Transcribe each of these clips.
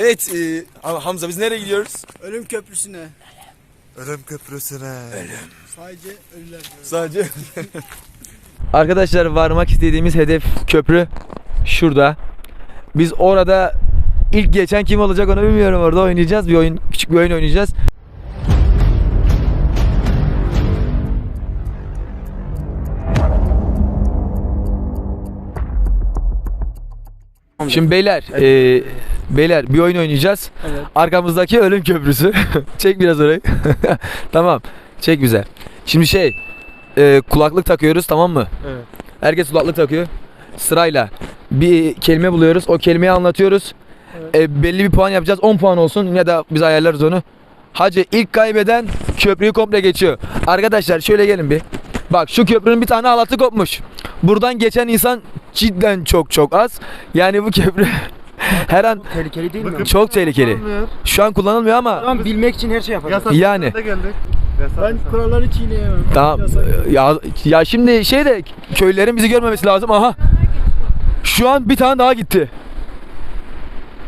Evet e, Hamza biz nereye gidiyoruz? Ölüm köprüsüne. Ölüm köprüsüne. Sadece ölüler. Sadece. Arkadaşlar varmak istediğimiz hedef köprü şurada. Biz orada ilk geçen kim olacak onu bilmiyorum. Orada oynayacağız. Bir oyun küçük bir oyun oynayacağız. Şimdi beyler, e, beyler bir oyun oynayacağız. Evet. Arkamızdaki ölüm köprüsü. çek biraz orayı. tamam. Çek bize. Şimdi şey, e, kulaklık takıyoruz tamam mı? Evet. Herkes kulaklık takıyor. Sırayla bir kelime buluyoruz. O kelimeyi anlatıyoruz. E, belli bir puan yapacağız. 10 puan olsun ya da biz ayarlarız onu. Hacı ilk kaybeden köprüyü komple geçiyor. Arkadaşlar şöyle gelin bir. Bak şu köprünün bir tane halatı kopmuş. Buradan geçen insan cidden çok çok az. Yani bu köprü her an Tehlikeli değil mi? çok tehlikeli. Şu an kullanılmıyor ama Tamam bilmek için her şey yapacağız. yani geldik. Ben kuralları çiğneyemem. Tamam. Yasak. Ya ya şimdi şey de köylülerin bizi görmemesi lazım. Aha. Şu an bir tane daha gitti.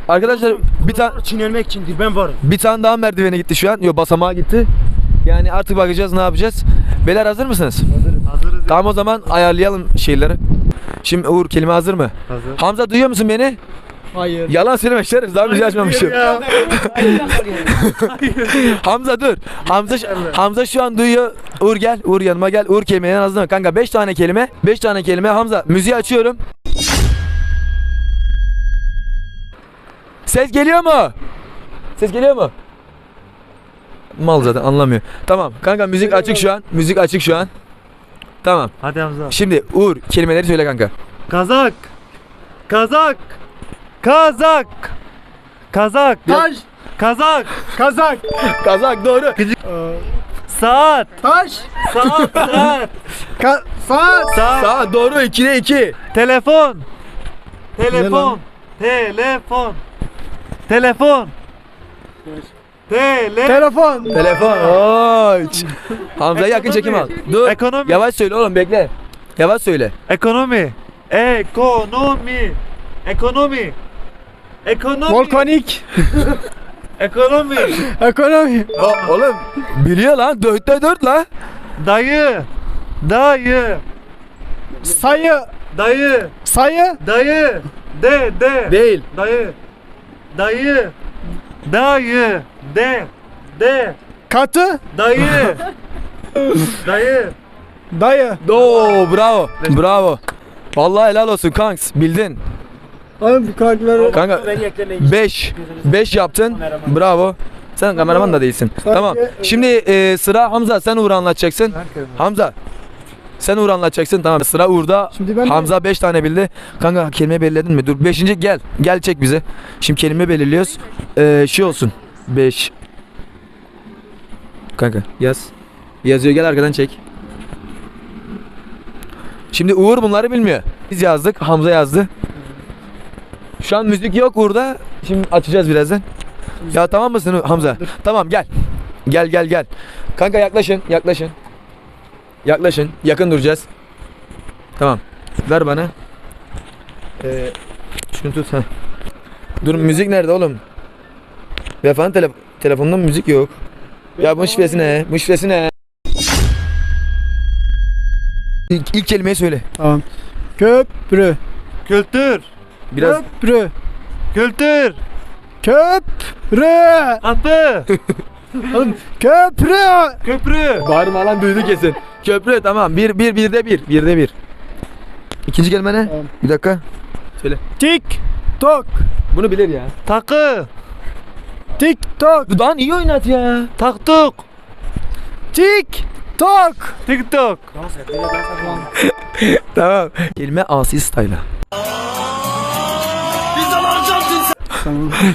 Arkadaşlar bir tane Çiğnenmek içindir ben varım. bir tane daha merdivene gitti şu an. Yok basamağa gitti. Yani artık bakacağız ne yapacağız. Beyler hazır mısınız? Hazırız. Tamam o zaman ayarlayalım şeyleri. Şimdi Uğur kelime hazır mı? Hazır. Hamza duyuyor musun beni? Hayır. Yalan söyleme şeref. Daha bir şey açmamışım. Hamza dur. Hamza Hamza şu an duyuyor. Uğur gel. Uğur yanıma gel. Uğur kelimenin ağzına. Kanka 5 tane kelime. 5 tane kelime. Hamza müziği açıyorum. Ses geliyor mu? Ses geliyor mu? Mal zaten anlamıyor. Tamam. Kanka müzik açık şu an. Müzik açık şu an. Tamam. Hadi Hamza. Şimdi Uğur kelimeleri söyle kanka. Kazak. Kazak. Kazak. Kazak. Taş. Kazak. Kazak. Kazak doğru. Ee, Saat. taş. Saat. Saat. Ka saat. Saat. Sağ doğru 2'de 2. Telefon. Telefon. lan? Telefon. Telefon. Tele. Telefon. Telefon. Oy. Hamza'yı yakın çekim al. Dur. Ekonomi. Yavaş söyle oğlum bekle. Yavaş söyle. Ekonomi. Ekonomi. Ekonomi. Ekonomi. Volkanik. Ekonomi. Ekonomi. O, oğlum biliyor lan. Dörtte dört la. Dayı. Dayı. Sayı. Dayı. Sayı. Dayı. De de. Değil. Dayı. Dayı. Dayı. De. De. Katı. Dayı. Dayı. Dayı. Oo bravo. Bravo. Vallahi helal olsun kanks. Bildin. Oğlum bu kartları. Kanka Beni eklemeyin. 5 5 yaptın. Bravo. Sen kameraman da değilsin. Tamam. Şimdi e, sıra Hamza sen Uğur anlatacaksın. Hamza sen Uğur anlatacaksın. Tamam. Sıra Uğur'da. Şimdi ben Hamza 5 tane bildi. Kanka kelime belirledin mi? Dur 5. gel. Gel çek bize. Şimdi kelime belirliyoruz. Ee, şey olsun. 5. Kanka yaz. Yazıyor gel arkadan çek. Şimdi Uğur bunları bilmiyor. Biz yazdık. Hamza yazdı. Şu an müzik yok Uğur'da. Şimdi açacağız birazdan. Ya tamam mısın Hamza? Tamam gel. Gel gel gel. Kanka yaklaşın yaklaşın. Yaklaşın. Yakın duracağız. Tamam. Ver bana. Ee, şunu tut. Heh. Dur müzik nerede oğlum? Vefa'nın tele telefonunda müzik yok. Ya bu şifresi ne? Bu şifresi ne? İlk, ilk kelimeyi söyle. Tamam. Köprü. Kültür. Biraz Köprü. Kültür. Köprü. Kapı. Oğlum köprü. Köprü. bağırma lan duydu kesin. Köprü tamam. Bir, bir, birde bir. Birde bir. İkinci kelime ne? Tamam. Bir dakika. Tik. Tok. Bunu bilir ya. Takı. Tik tok. Dudağın iyi oynat ya. Taktuk. Tik tok. TikTok. Tamam. Kelime asi style'a.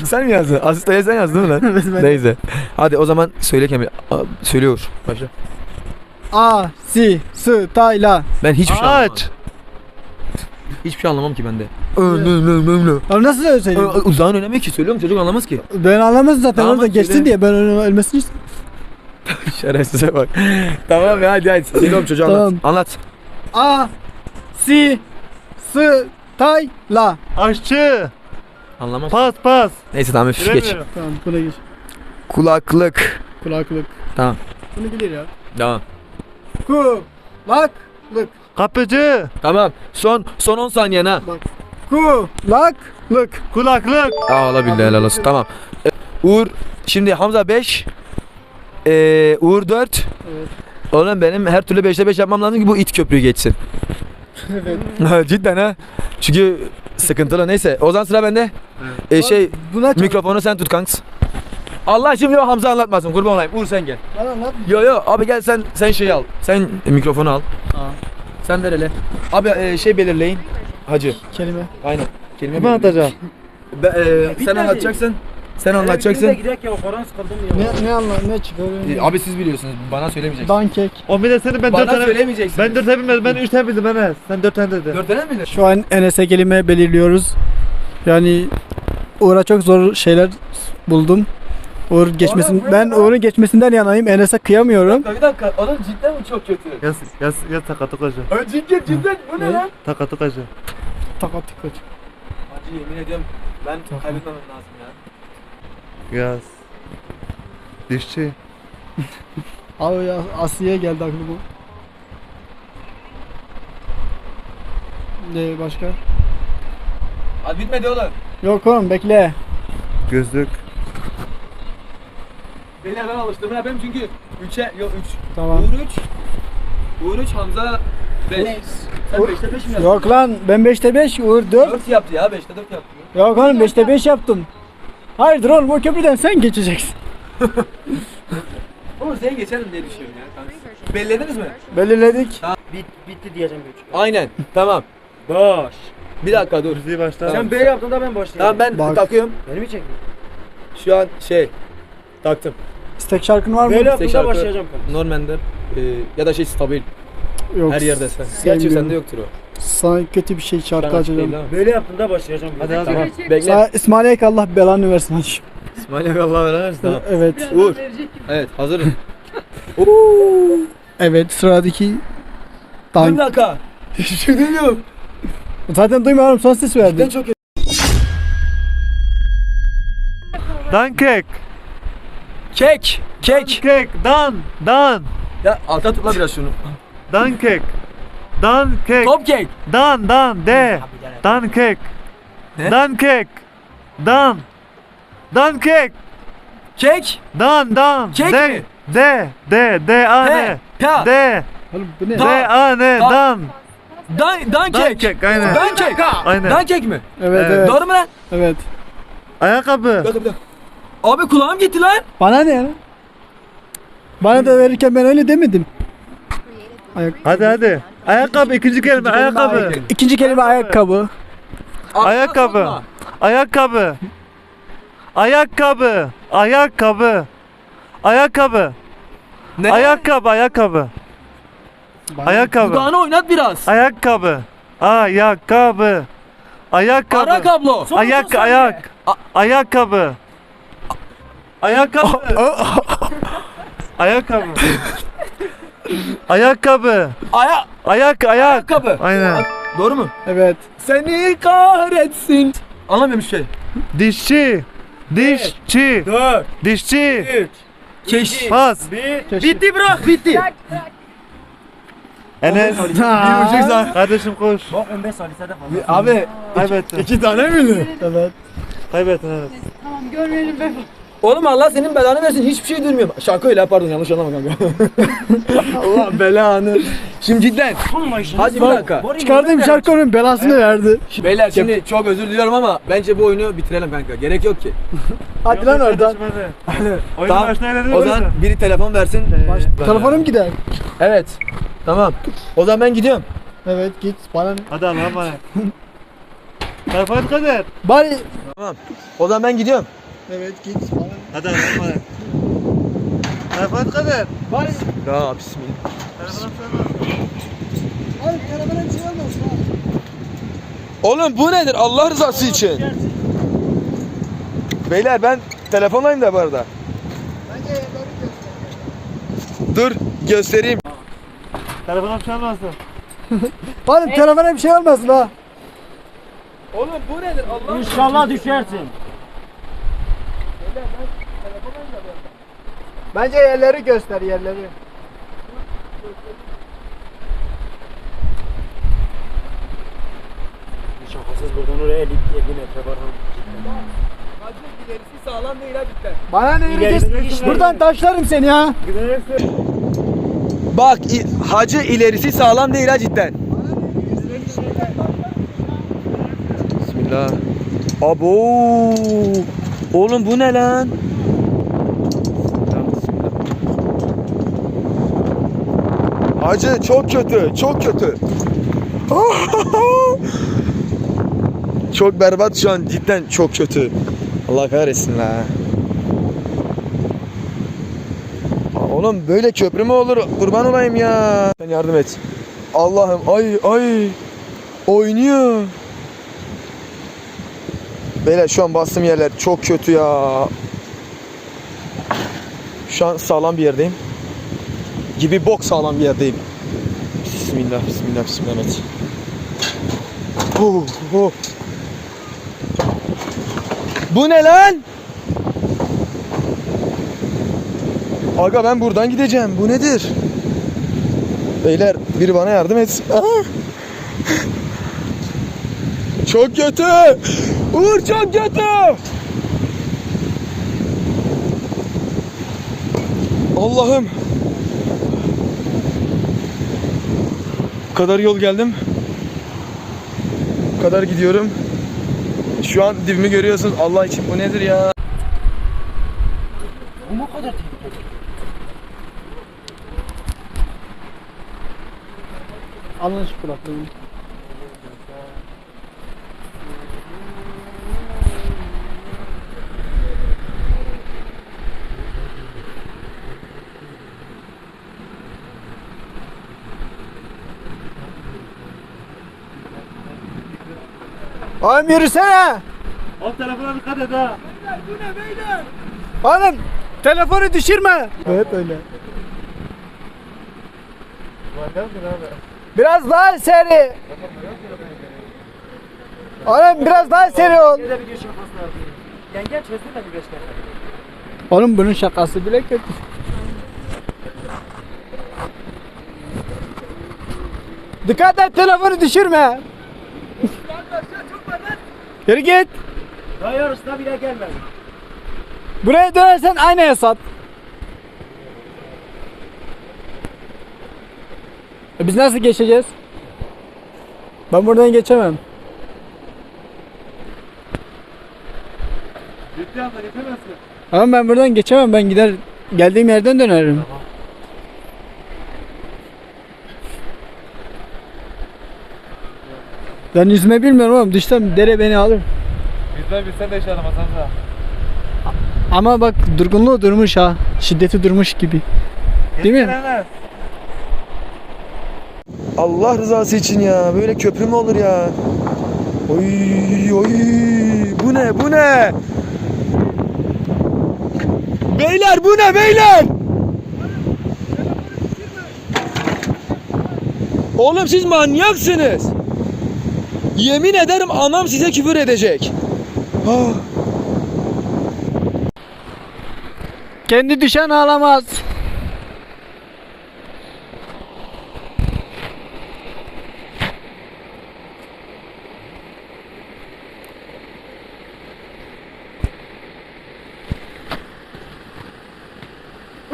Sen mi yazdın? Asistaya sen yazdın mı lan? Neyse. Hadi o zaman söyle Kemal. Söylüyor. Başla. A si sı tayla. Ben hiçbir şey anlamam. Ağaç. Hiçbir şey anlamam ki bende. Abi nasıl öyle söyleyeyim? Uzağın önemi ki söylüyorum çocuk anlamaz ki. Ben anlamaz zaten Tamam, orada söyle. geçsin diye ben onu ölmesini istedim. Şerefsize bak. tamam ya hadi hadi. Söylüyorum çocuğu anlat. Tamam. Anlat. A si sı tayla. Aşçı. Anlamaz. Pas pas. Neyse tamam üf, geç. Tamam buna geç. Kulaklık. Kulaklık. Tamam. Bunu bilir ya. Tamam. Kulaklık. Kapıcı. Tamam. Son son 10 saniyen ha. Kulaklık. Kulaklık. Aa olabilir helal olsun. Tamam. E, Uğur şimdi Hamza 5. Ee, Uğur 4. Evet. Oğlum benim her türlü 5'te 5 yapmam lazım ki bu it köprüyü geçsin. Evet. Cidden ha. Çünkü sıkıntılı neyse. O zaman sıra bende. Ee, şey Buna çok. mikrofonu sen tut kanks. Allah şimdi yok Hamza anlatmasın kurban olayım. Uğur sen gel. Bana anlat. Yo yo abi gel sen sen şey al. Sen mikrofonu al. Aa. Sen ver hele. Abi e, şey belirleyin. Hacı. Kelime. Aynen. Kelime belirleyin. atacak? Be- e, sen anlatacaksın. Sen anlatacaksın. gidelim ya Koran sıkıldım ya. Ne ne anla ne çıkıyor? E, Abi siz biliyorsunuz. Bana söylemeyeceksin. Dankek. O bir de seni ben dört Bana tane... söylemeyeceksin. Ben dört tane bilmedim. Ben üç tane bildim Enes. Sen dört tane dedin. Dört tane mi bildin? Şu an Enes'e kelime belirliyoruz. Yani Uğur'a çok zor şeyler buldum. Uğur geçmesin. Oğlum, Ben Uğur'un geçmesinden yanayım. Enes'e kıyamıyorum. Bir dakika. Oğlum cidden mi çok kötü? Yaz, yaz, yaz takatuk acı. Ö, Cidden cidden. Bu ne Ne? lan? Takatuk acı. Takat tıkat. Hacı yemin ediyorum ben kaybetmemem lazım ya. Yaz. Dişçi. Abi ya Asiye geldi aklıma. Ne başka? Hadi bitmedi oğlum. Yok oğlum bekle. Gözlük. Beni hemen alıştırma yapayım çünkü 3'e yok 3. Tamam. Uğur 3. Uğur 3 Hamza 5. Sen Uğur- 5'te 5 mi yaptın? Yok lan ben 5'te 5 Uğur 4. 4 yaptı ya 5'te 4 yaptı. Yok oğlum 5'te 5 yaptım. Hayırdır oğlum o köprüden sen geçeceksin. Uğur seni geçerim diye düşünüyorum ya kanka. Bellediniz mi? Belirledik. Bit, bitti diyeceğim bir üç. Aynen. Tamam. Baş. Bir dakika dur. Müziği başla. Sen B yaptın da ben başlayayım. Tamam ben Bak. takıyorum. Beni mi çektin? Şu an şey taktım. İstek şarkın var mı? Böyle yaptın da şarkı- başlayacağım kanka. Normender e, ya da şey stabil. Yok. Her yerde sen. Gerçi sevmiyorum. sende yoktur o. Sana kötü bir şey şarkı Sana açık açacağım. değil ama. Böyle yaptın da başlayacağım. Hadi hadi. Tamam. Bekle. Sana İsmail Ek Allah belanı versin hadi. İsmail Allah versin. Tamam. Evet. Uğur. Evet hazırım. Evet sıradaki Bir Dank. dakika. Hiçbir şey demiyorum. Zaten duymuyorum son ses Ben verdi. çok Dankek. Kek. Kek. Kek. Dan. Dan. Ya alta tıkla biraz şunu. Dankek. Dankek. Top kek. Dan dan de. Dankek. Ne? Dankek. Dan. Dankek. Kek. Dan dan. Kek de. mi? De. De. De a ne. Ta. De. Oğlum bu ne? Da- De a ne. Da- Dan. Dan, dan kek. Dankek. Aynen. Dan kek. Aynen. Dan kek mi? Evet Evet. evet. Doğru mu lan? Evet. Ayakkabı. Bir dakika, bir dakika. Abi kulağım gitti lan. Bana ne ya? Bana da verirken ben öyle demedim. Ayak. Hadi hadi. Ayakkabı ikinci kelime. Ayakkabı. İkinci kelime ayakkabı. Ayakkabı. Ayakkabı. Ayakkabı. Ayakkabı. Ayakkabı. Ne? Ayakkabı. Ayakkabı. Ayakkabı. Dudağını oynat biraz. Ayakkabı. Ayakkabı. Ayakkabı. Ara kablo. Ayak ayak. Ayakkabı. Ayakkabı. Ayakkabı. Ayakkabı. Aya Ayak ayak. ayakkabı. Aynen. Doğru mu? Evet. Seni kahretsin. Anlamıyorum şey. Dişçi. Dişçi. Dört. Dişçi. Üç. Keş. Pas. Bir. Bitti bırak. Bitti. Enes. Ha. Kardeşim koş. Bak 15 salisede falan. Abi Kaybettin. iki tane miydi? Evet. Kaybettin Enes. Oğlum Allah senin belanı versin hiçbir şey duymuyorum. Şarkı öyle pardon yanlış anlama kanka. Allah belanı. Şimdi cidden. Hadi bir dakika. Çıkardığım şarkı onun belasını verdi. Beyler şimdi çok özür diliyorum ama bence bu oyunu bitirelim kanka. Gerek yok ki. Hadi lan oradan. Oyunun Tamam. başına eğlenir O zaman biri telefon versin. Baş, telefonum gider. Evet. Tamam. O zaman ben gidiyorum. Evet git bana. ne? Hadi Allah'a emanet. Telefon kader. Bari. O zaman ben gidiyorum. Evet git bana. Hadi Allah'a emanet. Telefon kader. Bari. Ya bismillah. Abi karavana bir şey olmasın ha. Oğlum bu nedir Allah rızası için? Beyler ben telefondayım da bu arada. Bence. Dur göstereyim. Telefona bir şey olmasın. Bari telefona bir şey olmasın ha. Oğlum bu nedir Allah İnşallah düşersin. Bence yerleri göster yerleri. Şakasız buradan oraya 50, 50 metre var. Hacı ilerisi sağlam değil ha. Bana ne İlerisi. Buradan taşlarım seni ya. Bak hacı ilerisi sağlam değil ha cidden. Bismillah. Abo. Oğlum bu ne lan? Tamam, bismillah. Hacı çok kötü, çok kötü. çok berbat şu an cidden çok kötü. Allah kahretsin la. Oğlum böyle köprü mü olur? Kurban olayım ya. Sen yardım et. Allah'ım ay ay. Oynuyor. Beyler şu an bastığım yerler çok kötü ya. Şu an sağlam bir yerdeyim. Gibi bok sağlam bir yerdeyim. Bismillah, bismillah, bismillah. Evet. Oh, oh. Bu ne lan? Aga ben buradan gideceğim. Bu nedir? Beyler biri bana yardım etsin. Aa! Çok kötü. Uğur çok kötü. Allah'ım. Kadar yol geldim. Bu kadar gidiyorum. Şu an dibimi görüyorsunuz. Allah için bu nedir ya? Bu mu kadar? Alın şu kulaklığını. Oğlum yürüsene. Alt tarafına dikkat et ha. Oğlum telefonu düşürme. Hep öyle. Biraz daha seri. Oğlum biraz daha seri ol. Yenge çözdün de bir beş dakika. Oğlum bunun şakası bile kötü. Dikkat et telefonu düşürme. Yürü git. Daha yarısına bile gelmedi. Buraya dönersen aynaya sat. E biz nasıl geçeceğiz? Ben buradan geçemem. Ciddi anda geçemezsin. Ama ben buradan geçemem. Ben gider geldiğim yerden dönerim. Ben yüzme bilmiyorum oğlum. Düşsem dere beni alır. Bizden bilsen de Hasan da. Ama bak durgunluğu durmuş ha. Şiddeti durmuş gibi. Değil mi? Allah rızası için ya. Böyle köprü mü olur ya? Oy oy. Bu ne? Bu ne? Beyler bu ne beyler? Oğlum siz manyaksınız. Yemin ederim anam size küfür edecek. Ah. Kendi düşen ağlamaz.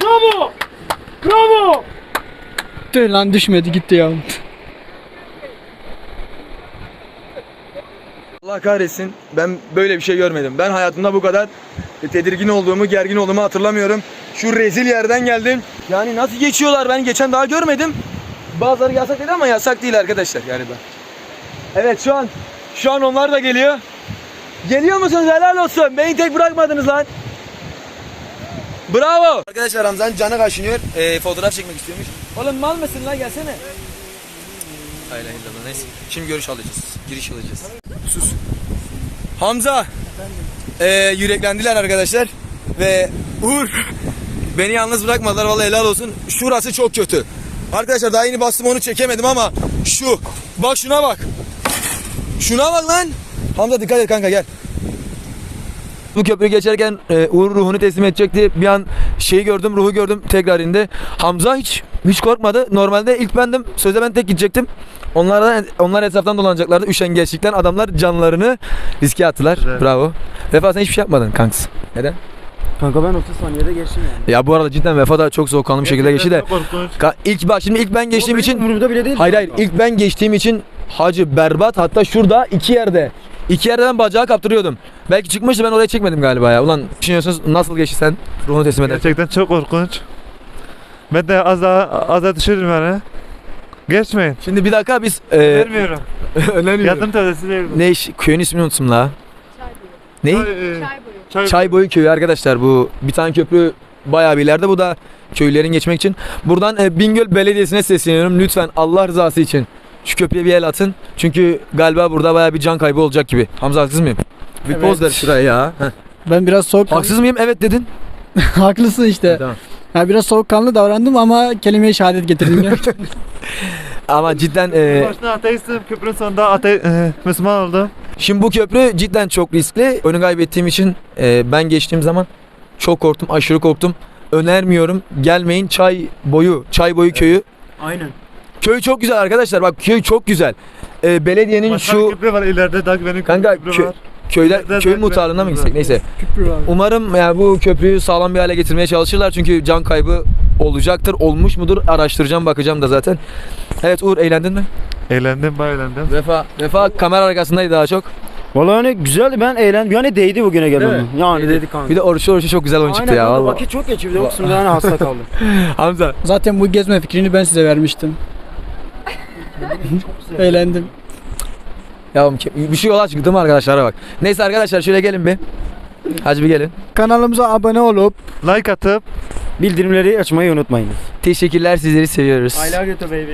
Bravo! Bravo! Dur lan düşmedi gitti ya. Allah kahretsin. Ben böyle bir şey görmedim. Ben hayatımda bu kadar tedirgin olduğumu, gergin olduğumu hatırlamıyorum. Şu rezil yerden geldim. Yani nasıl geçiyorlar ben geçen daha görmedim. Bazıları yasak dedi ama yasak değil arkadaşlar yani ben. Evet şu an şu an onlar da geliyor. Geliyor musunuz? Helal olsun. Beni tek bırakmadınız lan. Bravo. Arkadaşlar Ramazan canı kaşınıyor. Ee, fotoğraf çekmek istiyormuş. Oğlum mal mısın lan gelsene. Hayır hayır neyse. Şimdi görüş alacağız. Giriş alacağız. Sus. Hamza. Ee, yüreklendiler arkadaşlar. Ve Uğur. Beni yalnız bırakmadılar. Vallahi helal olsun. Şurası çok kötü. Arkadaşlar daha yeni bastım onu çekemedim ama şu. Bak şuna bak. Şuna bak lan. Hamza dikkat et kanka gel. Bu köprüyü geçerken e, Uğur ruhunu teslim edecekti. Bir an şeyi gördüm, ruhu gördüm tekrar indi. Hamza hiç hiç korkmadı. Normalde ilk bendim. Sözde ben tek gidecektim. Onlar da onlar etraftan dolanacaklardı. Üşengeçlikten adamlar canlarını riske attılar. Güzel. Bravo. Vefa sen hiçbir şey yapmadın kanks. Neden? Kanka ben 30 saniyede geçtim yani. Ya bu arada cidden Vefa da çok soğukkanlı bir şekilde geçti de. Ka- ilk bak şimdi ilk ben geçtiğim için Umurumda bile değil. Hayır hayır ilk ben geçtiğim için hacı berbat hatta şurada iki yerde iki yerde ben bacağı kaptırıyordum. Belki çıkmıştı ben oraya çekmedim galiba ya. Ulan düşünüyorsunuz nasıl geçti sen ruhunu teslim ederken. Gerçekten çok korkunç. Ben de az daha, az daha düşürdüm yani. Geçmeyin. Şimdi bir dakika biz e, Vermiyorum. önemli. Yardım tövbesi veririm. Ne iş köyün ismini unuttum la. Ne? Çay, e, Çay boyu. çay, Çayboyu köyü arkadaşlar bu bir tane köprü bayağı bir ileride bu da köylülerin geçmek için. Buradan e, Bingöl Belediyesi'ne sesleniyorum lütfen Allah rızası için şu köprüye bir el atın. Çünkü galiba burada bayağı bir can kaybı olacak gibi. Hamza haksız mıyım? Bir Evet. poz ver şuraya ya. Heh. Ben biraz soğuk Haksız mıyım? Evet dedin. Haklısın işte. Tamam. Ha, biraz soğukkanlı davrandım ama kelimeye şehadet getirdim. ya. Ama cidden e, Başta ateistim. Köprünün sonunda ate e, Müslüman oldum. şimdi bu köprü cidden çok riskli. Önü kaybettiğim için e, ben geçtiğim zaman çok korktum, aşırı korktum. Önermiyorum. Gelmeyin çay boyu, çay boyu köyü. Aynen. Köy çok güzel arkadaşlar. Bak köy çok güzel. E, belediyenin Başka şu bir köprü var ileride. Daha benim Kanka, köprü kö- var. Köyler Zaten köy ben- muhtarlığına mı ben- gitsek? Neyse. Umarım yani bu köprüyü sağlam bir hale getirmeye çalışırlar. Çünkü can kaybı olacaktır. Olmuş mudur? Araştıracağım, bakacağım da zaten. Evet Uğur eğlendin mi? Eğlendim bayağı eğlendim. Vefa, Vefa kamera arkasındaydı daha çok. Vallahi hani güzeldi ben eğlendim. Yani değdi bugüne gelmem. Yani değdi kanka. Bir de oruçlu oruçlu çok güzel oyun çıktı ya valla. Vakit çok de o kısımda hani hasta kaldım. Hamza. Zaten bu gezme fikrini ben size vermiştim. Eğlendim. Ya bir şey yola çıktı mı arkadaşlara bak. Neyse arkadaşlar şöyle gelin bir. Hadi bir gelin. Kanalımıza abone olup Like atıp Bildirimleri açmayı unutmayınız. Teşekkürler sizleri seviyoruz. you too baby.